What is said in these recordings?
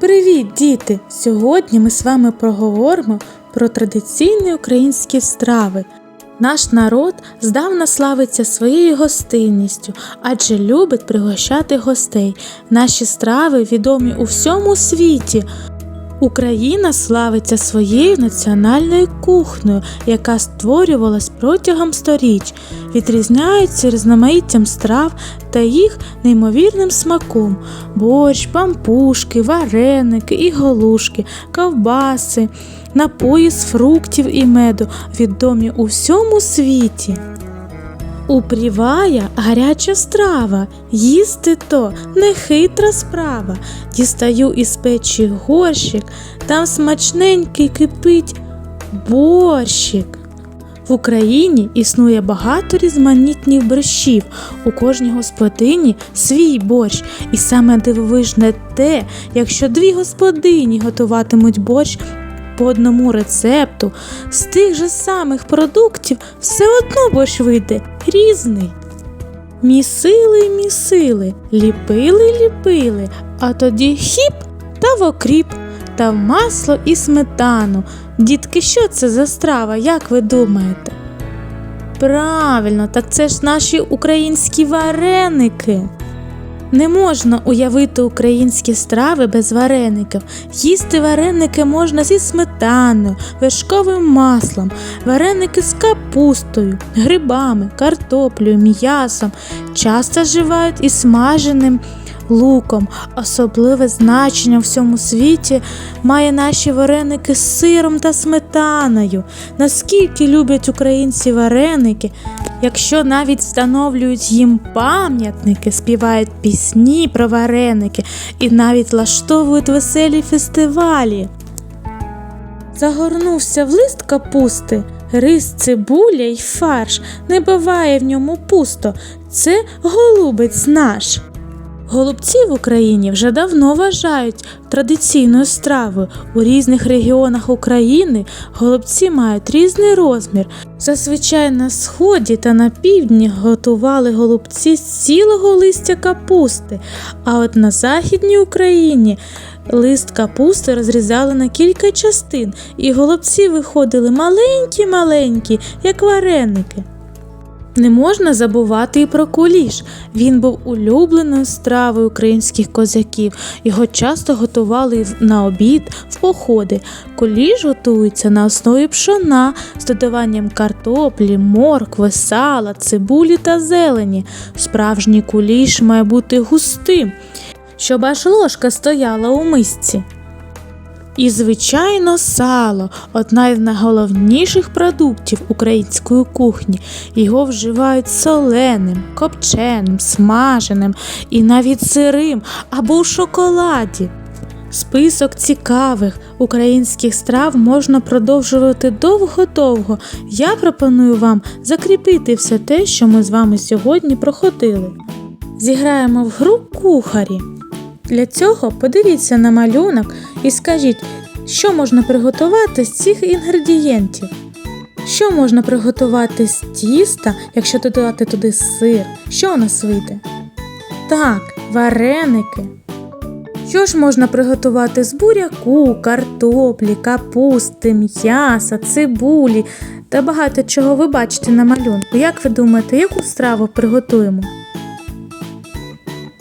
Привіт, діти! Сьогодні ми з вами проговоримо про традиційні українські страви. Наш народ здавна славиться своєю гостинністю, адже любить пригощати гостей. Наші страви відомі у всьому світі. Україна славиться своєю національною кухнею, яка створювалась протягом сторіч, відрізняються різноманіттям страв та їх неймовірним смаком: борщ, пампушки, вареники і голушки, ковбаси, напої з фруктів і меду, відомі у всьому світі. Упріває гаряча страва, їсти то нехитра справа. Дістаю із печі горщик, там смачненький кипить борщик. В Україні існує багато різноманітних борщів. У кожній господині свій борщ. І саме дивовижне те, якщо дві господині готуватимуть борщ по одному рецепту з тих же самих продуктів, все одно борщ вийде різний. Місили, місили, ліпили, ліпили, а тоді хіп та в окріп, та в масло і сметану. Дітки, що це за страва, як ви думаєте? Правильно, так це ж наші українські вареники. Не можна уявити українські страви без вареників. Їсти вареники можна зі сметаною, вершковим маслом, вареники з капустою, грибами, картоплею, м'ясом. Часто вживають і смаженим луком. Особливе значення в всьому світі має наші вареники з сиром та сметаною. Наскільки люблять українці вареники, якщо навіть встановлюють їм пам'ятники, співають пісні про вареники і навіть влаштовують веселі фестивалі. Загорнувся в лист капусти, рис, цибуля й фарш. Не буває в ньому пусто. Це голубець наш. Голубці в Україні вже давно вважають традиційною стравою. У різних регіонах України голубці мають різний розмір. Зазвичай на сході та на півдні готували голубці з цілого листя капусти, а от на західній Україні лист капусти розрізали на кілька частин, і голубці виходили маленькі-маленькі, як вареники. Не можна забувати і про куліш. Він був улюбленою стравою українських козаків. Його часто готували на обід в походи. Куліш готується на основі пшона з додаванням картоплі, моркви, сала, цибулі та зелені. Справжній куліш має бути густим, щоб аж ложка стояла у мисці. І, звичайно, сало одна із найголовніших продуктів української кухні. Його вживають соленим, копченим, смаженим і навіть сирим або у шоколаді. Список цікавих українських страв можна продовжувати довго-довго. Я пропоную вам закріпити все те, що ми з вами сьогодні проходили. Зіграємо в гру кухарі. Для цього подивіться на малюнок і скажіть, що можна приготувати з цих інгредієнтів. Що можна приготувати з тіста, якщо додати туди сир? Що у нас вийде? Так, вареники. Що ж можна приготувати з буряку, картоплі, капусти, м'яса, цибулі та багато чого ви бачите на малюнку. Як ви думаєте, яку страву приготуємо?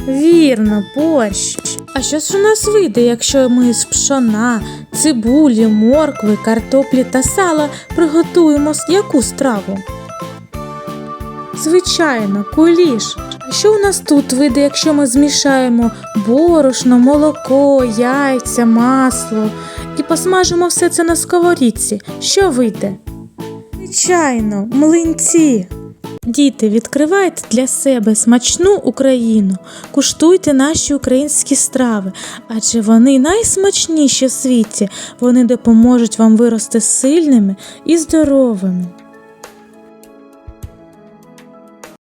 Вірно, борщ. А що ж у нас вийде, якщо ми з пшона, цибулі, моркви, картоплі та сала приготуємо яку страву? Звичайно, куліш. А що у нас тут вийде, якщо ми змішаємо борошно, молоко, яйця, масло і посмажимо все це на сковорідці? Що вийде? Звичайно, млинці. Діти, відкривайте для себе смачну Україну, куштуйте наші українські страви, адже вони найсмачніші в світі. Вони допоможуть вам вирости сильними і здоровими.